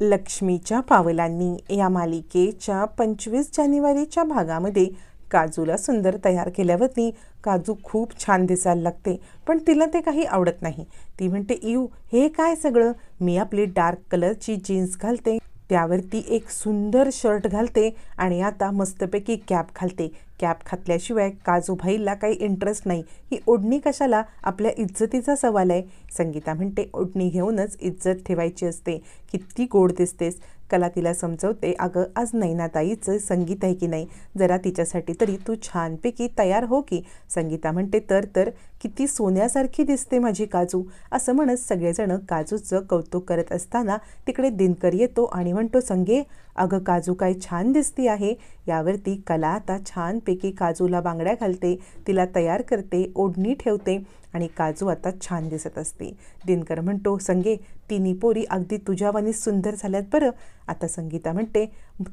लक्ष्मीच्या पावलांनी या मालिकेच्या पंचवीस जानेवारीच्या भागामध्ये काजूला सुंदर तयार केल्यावरती काजू खूप छान दिसायला लागते पण तिला ते काही आवडत नाही. ती म्हणते इव हे काय सगळं? मी आपली डार्क कलरची जीन्स घालते. त्यावरती एक सुंदर शर्ट घालते आणि आता मस्तपैकी कॅप घालते. कॅप घातल्याशिवाय काजूभाईला काही इंटरेस्ट नाही. ही ओढणी कशाला? आपल्या इज्जतीचा सवाल आहे. संगीता म्हणते ओढणी घेऊनच इज्जत ठेवायची असते. किती गोड दिसतेस. कला तिला समजवते. अगं आज नैनाताईचं संगीत आहे की नाही? जरा तिच्यासाठी तरी तू छानपैकी तयार हो की. संगीता म्हणते तर तर किती सोन्यासारखी दिसते माझी काजू. असं म्हणत सगळेजण काजूचं कौतुक करत असताना तिकडे दिनकर येतो आणि म्हणतो संगे अगं काजू काय छान दिसती आहे. यावरती कला आता छानपैकी काजूला बांगड्या घालते. तिला तयार करते ओढणी ठेवते. आणि काजू आता छान दिसत असते. दिनकर म्हणतो संगे तिन्ही पोरी अगदी तुझ्यावानी सुंदर झाल्यात बरं. आता संगीता म्हणते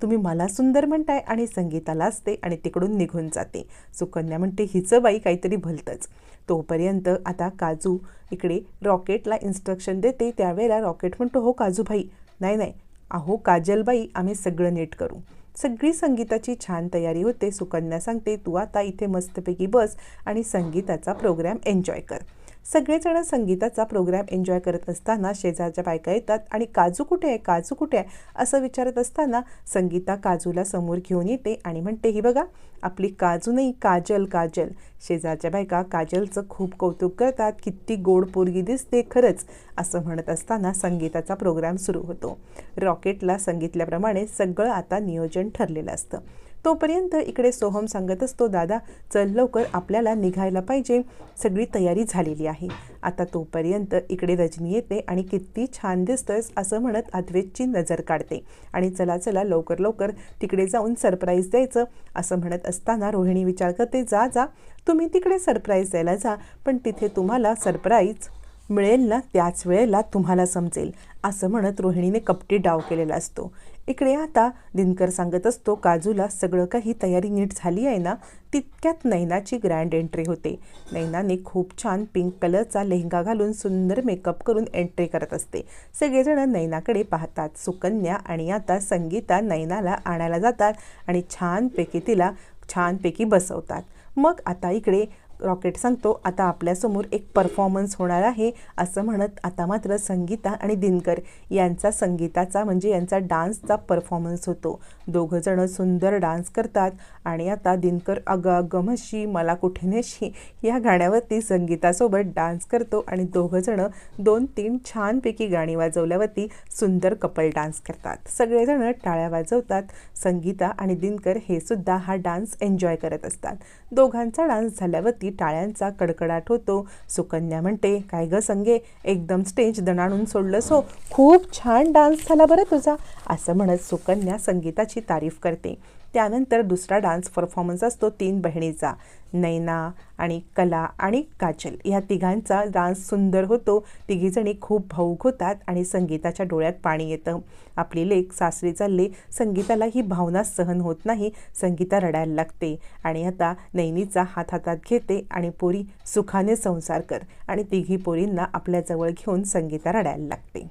तुम्ही मला सुंदर म्हणताय आणि संगीताला असते आणि तिकडून निघून जाते. सुकन्या म्हणते हिचं बाई काहीतरी भलतंच. तोपर्यंत आता काजू इकडे रॉकेटला इन्स्ट्रक्शन देते. त्यावेळेला रॉकेट म्हणतो हो काजूभाई नाही नाही अहो काजलबाई आम्ही सगळं नीट करू. सगळी संगीताची छान तयारी होते. सुकन्या सांगते तू आता इथे मस्तपैकी बस आणि संगीताचा प्रोग्रॅम एन्जॉय कर. सगळेजण संगीताचा प्रोग्राम एन्जॉय करत असताना शेजारच्या बायका येतात आणि काजू कुठे आहे काजू कुठे आहे? असं विचारत असताना संगीता काजूला समोर घेऊन येते आणि म्हणते ही बघा आपली काजू नाही काजल काजल. शेजारच्या बायका काजलचं खूप कौतुक करतात किती गोड पोरगी दिसते खरंच असं म्हणत असताना संगीताचा प्रोग्राम सुरू होतो. रॉकेटला सांगितल्याप्रमाणे सगळं आता नियोजन ठरलेलं असतं. तोपर्यंत इकडे सोहम सांगत असतो दादा चल लवकर आपल्याला निघायला पाहिजे. सगळी तयारी झालेली आहे. आता तोपर्यंत इकडे रजनी येते आणि किती छान दिसतोयस असं म्हणत अद्वेतची नजर काढते. आणि चला चला लवकर लवकर तिकडे जाऊन सरप्राईज द्यायचं असं म्हणत असताना रोहिणी विचार करते जा जा तुम्ही तिकडे सरप्राईज द्यायला जा पण तिथे तुम्हाला सरप्राईज मिळेल ना त्याच वेळेला तुम्हाला समजेल असं म्हणत रोहिणीने कपटी डाव केलेला असतो. इकडे आता दिनकर सांगत असतो काजूला सगळं काही तयारी नीट झाली आहे ना तितक्यात नैनाची ग्रँड एंट्री होते. नैनाने खूप छान पिंक कलरचा लेहंगा घालून सुंदर मेकअप करून एंट्री करत असते. सगळेजण नैनाकडे पाहतात. सुकन्या आणि आता संगीता नैनाला आणायला जातात आणि छानपैकी तिला छानपैकी बसवतात. मग आता इकडे रॉकेट सांगतो आता आपल्यासमोर एक परफॉर्मन्स होणार आहे असं म्हणत आता मात्र संगीता आणि दिनकर यांचा संगीताचा म्हणजे यांचा डान्सचा परफॉर्मन्स होतो. दोघंजणं सुंदर डान्स करतात आणि आता दिनकर अग गमशी म्हशी मला कुठे नेशी? या गाण्यावरती संगीतासोबत डान्स करतो आणि दोघंजणं दोन तीन छानपैकी गाणी वाजवल्यावरती सुंदर कपल डान्स करतात. सगळेजणं टाळ्या वाजवतात. संगीता आणि दिनकर हे सुद्धा हा डान्स एन्जॉय करत असतात. दोघांचा डान्स झाल्यावरती टाळ्यांचा कडकडाट होतो. सुकन्या म्हणते काय ग संगे एकदम स्टेज दणाणून सोडलंस हो. खूप छान डान्स झाला बरं तुझा असं म्हणत सुकन्या संगीताची तारीफ करते. त्यानंतर दुसरा डान्स परफॉर्मन्स असतो तीन बहिणीचा नैना आणि कला आणि काजल. या तिघांचा डान्स सुंदर होतो. तिघीजणी खूप भाऊक होतात आणि संगीताच्या डोळ्यात पाणी येतं. आपली लेख सासरी चालले संगीताला ही भावना सहन होत नाही. संगीता रडायला लागते आणि आता नैनीचा हात हातात घेते आणि पोरी सुखाने संसार कर आणि तिघी पोरींना आपल्याजवळ घेऊन संगीता रडायला लागते.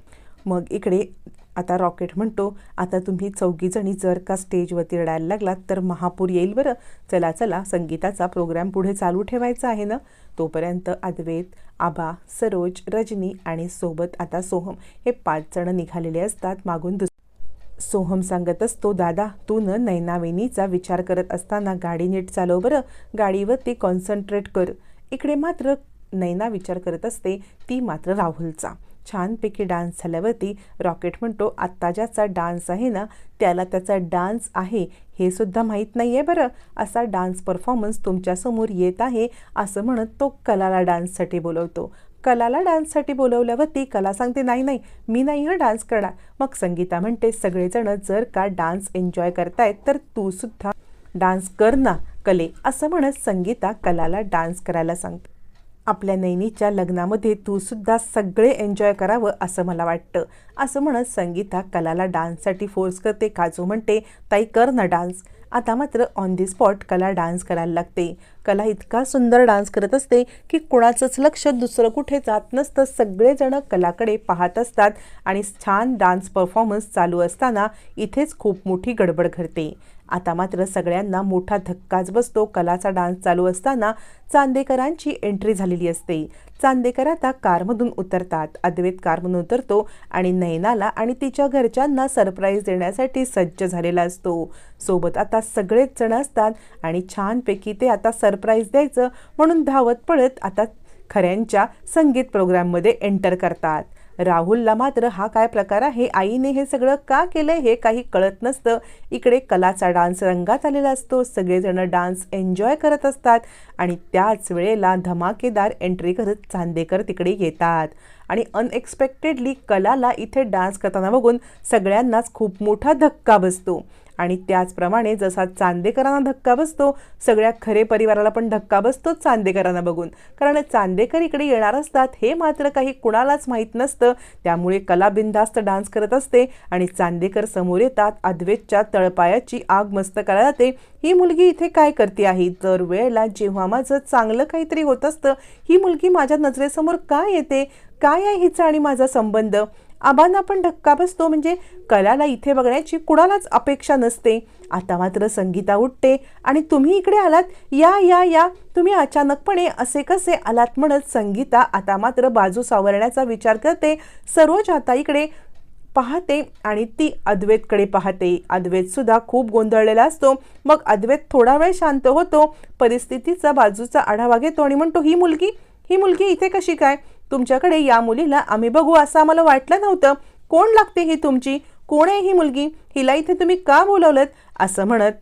मग इकडे आता रॉकेट म्हणतो आता तुम्ही चौघीजणी जर का स्टेजवरती रडायला लागलात तर महापूर येईल बरं. चला चला संगीताचा प्रोग्राम पुढे चालू ठेवायचा आहे ना. तोपर्यंत अद्वैत आबा सरोज रजनी आणि सोबत आता सोहम हे पाच जण निघालेले असतात मागून दुस. सोहम सांगत असतो दादा तू न नैनावेनीचा विचार करत असताना गाडी नीट चालव बरं. गाडीवरती कॉन्सन्ट्रेट कर. इकडे मात्र नैना विचार करत असते ती मात्र राहुलचा. छानपैकी डान्स झाल्यावरती रॉकेट म्हणतो आत्ता ज्याचा डान्स आहे ना त्याला त्याचा डान्स आहे हे सुद्धा माहीत नाही आहे बरं. असा डान्स परफॉर्मन्स तुमच्यासमोर येत आहे असं म्हणत तो कलाला डान्ससाठी बोलवतो. कलाला डान्ससाठी बोलवल्यावरती कला सांगते नाही नाही मी नाही हं डान्स करणार. मग संगीता म्हणते सगळेजण जर का डान्स एन्जॉय करतायत तर तू सुद्धा डान्स कर ना कले. असं म्हणत संगीता कलाला डान्स करायला सांगते. आपल्या नैनीच्या लग्नामध्ये तू सुद्धा सगळे एन्जॉय करावं असं मला वाटतं. असं म्हणत संगीता कलाला डान्ससाठी फोर्स करते. काजू म्हणते ताई कर ना डान्स. आता मात्र ऑन दी स्पॉट कला डान्स करायला लागते. कला इतका सुंदर डान्स करत असते की कोणाचंच लक्ष दुसरं कुठे जात नसतं. सगळेजण कलाकडे पाहत असतात आणि छान डान्स परफॉर्मन्स चालू असताना इथेच खूप मोठी गडबड घडते. आता मात्र सगळ्यांना मोठा धक्काच बसतो. कलाचा डान्स चालू असताना चांदेकरांची एंट्री झालेली असते. चांदेकर आता कारमधून उतरतात. अद्वैत कारमधून उतरतो आणि नैनाला आणि तिच्या घरच्यांना सरप्राईज देण्यासाठी सज्ज झालेला असतो. सोबत आता सगळेच जण असतात आणि छानपैकी ते आता सरप्राईज द्यायचं म्हणून धावत पळत आता खऱ्यांच्या संगीत प्रोग्राममध्ये एंटर करतात. राहुलला मात्र हा काय प्रकार आहे? आईने हे सगळं का केलंय हे काही कळत नसतं. इकडे कलाचा डान्स रंगात आलेला असतो. सगळेजण डान्स एन्जॉय करत असतात आणि त्याच वेळेला धमाकेदार एंट्री करत चांदेकर तिकडे येतात. आणि अनएक्सपेक्टेडली कलाला इथे डान्स करताना बघून सगळ्यांनाच खूप मोठा धक्का बसतो. आणि त्याचप्रमाणे जसा चांदेकरांना धक्का बसतो सगळ्या खरे परिवाराला पण धक्का बसतो चांदेकरांना बघून. कारण चांदेकर इकडे येणार असतात हे मात्र काही कुणालाच माहीत नसतं. त्यामुळे कला बिंदास्त डान्स करत असते आणि चांदेकर समोर येतात अद्वेतच्या तळपायाची आग मस्त करायला जाते. ही मुलगी इथे काय करते आहे? दर वेळेला जेव्हा माझं चांगलं काहीतरी होत असतं ही मुलगी माझ्या नजरेसमोर का येते? काय आहे हिचा आणि माझा संबंध? आबांना पण धक्का बसतो. म्हणजे कलाला इथे बघण्याची कुणालाच अपेक्षा नसते. आता मात्र संगीता उठते आणि तुम्ही इकडे आलात. या या या. तुम्ही अचानकपणे असे कसे आलात म्हणत संगीता आता मात्र बाजू सावरण्याचा विचार करते. सरोज आता इकडे पाहते आणि ती अद्वैतकडे पाहते. अद्वैतसुद्धा खूप गोंधळलेला असतो. मग अद्वैत थोडा वेळ शांत होतो. परिस्थितीचा बाजूचा आढावा घेतो आणि म्हणतो ही मुलगी? ही मुलगी इथे कशी काय? तुमच्याकडे या मुलीला आम्ही बघू असं आम्हाला वाटलं नव्हतं. कोण लागते ही तुमची? कोण आहे ही मुलगी? हिला इथे तुम्ही का बोलवलं असं म्हणत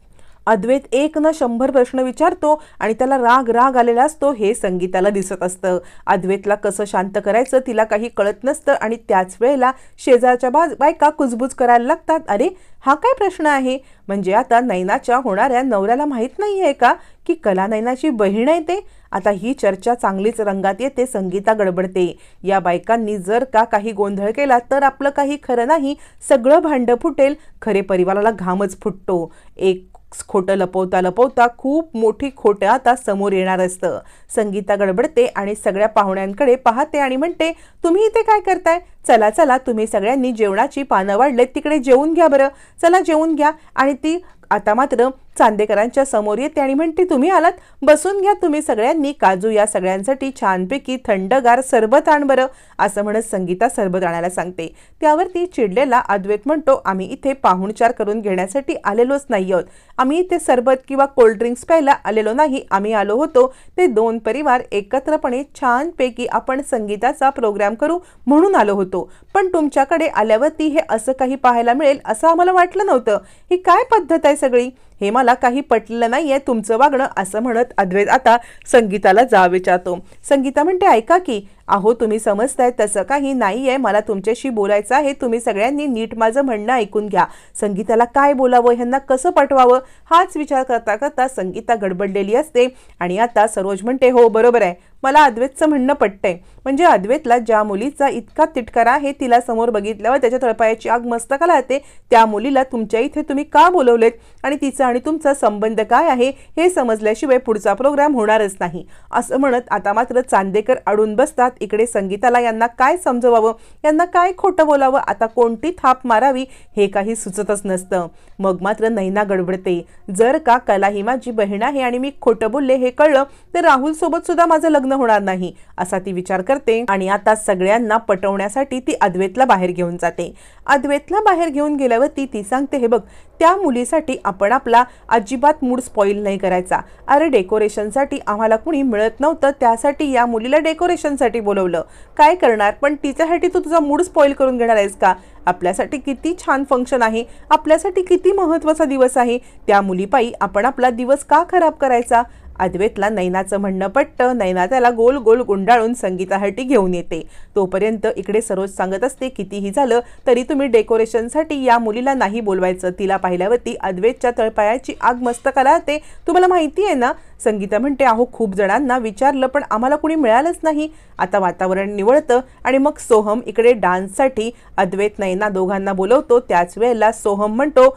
अद्वैत एक न शंभर प्रश्न विचारतो आणि त्याला राग राग आलेला असतो हे संगीताला दिसत असतं. अद्वैतला कसं शांत करायचं तिला काही कळत नसतं आणि त्याच वेळेला शेजारच्या बाज बायका कुजबूज करायला लागतात. अरे हा काय प्रश्न आहे? म्हणजे आता नैनाच्या होणाऱ्या नवऱ्याला माहीत नाही आहे का की कला नैनाची बहीण आहे ते? आता ही चर्चा चांगलीच रंगात येते संगीता गडबडते. या बायकांनी जर का काही गोंधळ केला तर आपलं काही खरं नाही सगळं भांडं फुटेल खरे परिवाराला घामच फुटतो. एक खोटं लपवता लपवता खूप मोठी खोटं आता समोर येणार असतं. संगीता गडबडते आणि सगळ्या पाहुण्यांकडे पाहते आणि म्हणते तुम्ही इथे काय करताय? चला चला तुम्ही सगळ्यांनी जेवणाची पानं वाढलेत तिकडे जेवून घ्या बरं. चला जेवून घ्या. आणि ती आता मात्र चांदेकरांच्या समोर येते आणि म्हणते तुम्ही आलात बसून घ्या तुम्ही सगळ्यांनी काजू या सगळ्यांसाठी छानपैकी थंडगार सरबत आण बरं असं म्हणत संगीता सरबत आणायला सांगते. त्यावरती चिडलेला अद्वैत म्हणतो आम्ही इथे पाहुणचार करून घेण्यासाठी आलेलोच नाही आहोत. आम्ही इथे सरबत किंवा कोल्ड्रिंक्स प्यायला आलेलो नाही. आम्ही आलो होतो. ते दोन परिवार एकत्रपणे छानपैकी आपण संगीताचा प्रोग्राम करू म्हणून आलो होतो. पण तुमच्याकडे आल्यावरती हे असं काही पाहायला मिळेल असं आम्हाला वाटलं नव्हतं. ही काय पद्धत आहे सगळी? हे मला काही पटलेलं नाही आहे तुमचं वागणं असं म्हणत अद्वैत आता संगीताला जा विचारतो. संगीता म्हणते ऐका की अहो तुम्ही समजताय तसं काही नाही आहे मला तुमच्याशी बोलायचं आहे. तुम्ही सगळ्यांनी नीट माझं म्हणणं ऐकून घ्या. संगीताला काय बोलावं? ह्यांना कसं पटवावं हाच विचार करता करता संगीता गडबडलेली असते. आणि आता सरोज म्हणते हो बरोबर आहे. मला अद्वैतचं म्हणणं पटतंय. म्हणजे अद्वैतला ज्या मुलीचा इतका तिटकारा आहे तिला समोर बघितल्यावर त्याच्या तळपायाची आग मस्तकाला येते. त्या मुलीला तुमच्या इथे तुम्ही का बोलवलेत? आणि तिचा आणि तुमचा संबंध काय आहे हे समजल्याशिवाय पुढचा प्रोग्राम होणारच नाही. असं म्हणत आता मात्र चांदेकर अडून बसतात. इकडे संगीताला यांना काय समजवावं? यांना काय खोटं बोलावं? आता कोणती थाप मारावी? हे काही सुचतच नसतं. मग मात्र नैना गडबडते. जर का कला ही माझी बहीण आहे आणि मी खोटं बोलले हे कळलं तर राहुल सोबत सुद्धा माझं लग्न होणार नाही असा ती विचार करते आणि आता सगळ्यांना पटवण्यासाठी ती अद्वैतला बाहेर घेऊन जाते. अद्वैतला बाहेर घेऊन गेल्यावरती ती सांगते हे बघ त्या मुलीसाठी आपण आपला अजिबात मूड स्पॉईल नाही करायचा. अरे डेकोरेशनसाठी आम्हाला कुणी मिळत नव्हतं त्यासाठी या मुलीला डेकोरेशनसाठी बोलवलं. काय करणार? पण तिच्यासाठी तू तुझा मूड स्पॉईल करून घेणार आहेस का? आपल्यासाठी किती छान फंक्शन आहे. आपल्यासाठी किती महत्त्वाचा दिवस आहे. त्या मुलीपायी आपण आपला दिवस का खराब करायचा? अद्वैतला नैनाचं म्हणणं पटतं. नैना त्याला गोल गोल गुंडाळून संगीतासाठी घेऊन येते. तोपर्यंत इकडे सरोज सांगत असते कितीही झालं तरी तुम्ही डेकोरेशनसाठी या मुलीला नाही बोलवायचं. तिला पाहिल्यावरती अद्वैतच्या तळपायाची आग मस्तकाला येते तुम्हाला माहिती आहे ना? संगीता म्हणते अहो खूप जणांना विचारलं पण आम्हाला कुणी मिळालंच नाही. आता वातावरण निवळतं आणि मग सोहम इकडे डान्ससाठी अद्वैत नैना दोघांना बोलवतो. त्याच वेळेला सोहम म्हणतो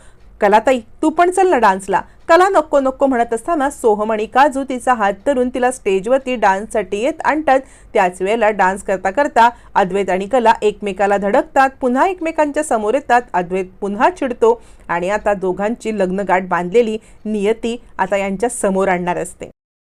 कलाताई तू पण चल ना डान्सला. कला नको नको म्हणत असताना सोहम आणि काजू तिचा हात धरून तिला स्टेजवरती डान्ससाठी येत आणतात. त्याच वेळेला डान्स करता करता अद्वैत आणि कला एकमेकाला धडकतात. पुन्हा एकमेकांच्या समोर येतात. अद्वैत पुन्हा चिडतो. आणि आता दोघांची लग्नगाठ बांधलेली नियती आता यांच्या समोर आणणार असते.